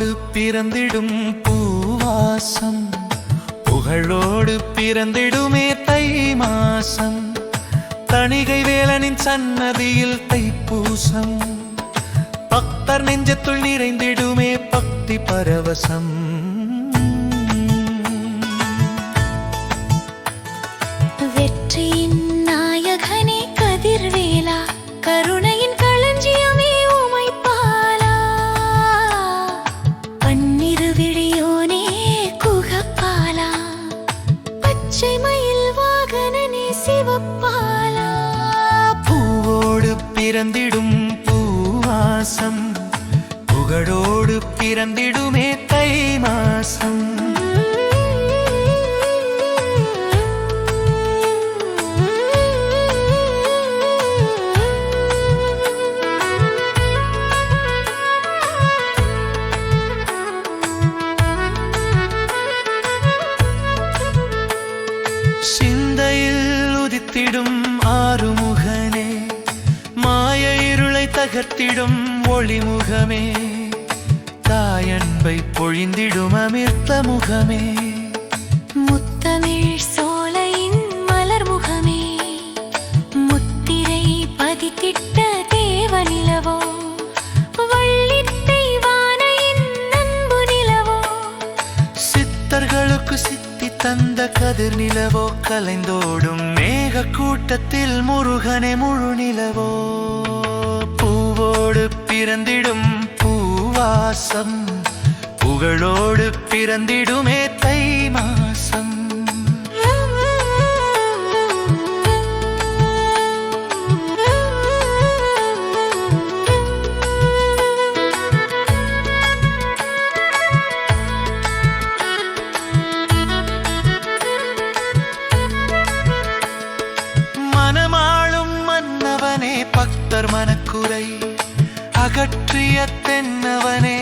புகழோடு பிறந்திடும் பூவாசம். புகழோடு பிறந்திடுமே தை மாசம் தணிகை வேலனின் சன்னதியில் தைப்பூசம். பக்தர் நெஞ்சத்துள் நிறைந்திடுமே பக்தி பரவசம். சிவப்பாலா பூவோடு பிறந்திடும் பூவாசம். புகழோடு பிறந்திடுமே இருளை தகர்த்திடும் ஒளிமுகமே தாயன்பை பொழிந்திடும் அமிர்த முகமே. முத்தமிழ் சோலையின் மலர் முகமே முத்திரை பதித்திட்ட தேவநிலவோ வள்ளித்தை வானையின் அன்பு நிலவோ சித்தர்களுக்கு சித்தி தந்த கதிர் நிலவோ கலைந்தோடும் மேக கூட்டத்தில் முருகனே முழு நிலவோ. பிறந்திடும் பூவாசம் புகழோடு பிறந்திடுமே தை மாசம் மனமாளும் மன்னவனே பக்தர் மனக்குறை. அகற்றிய தென்னவனே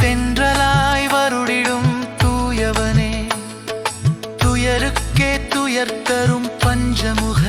தென்றலாய் வருடிடும் தூயவனே துயருக்கே துயர் தரும் பஞ்சமுக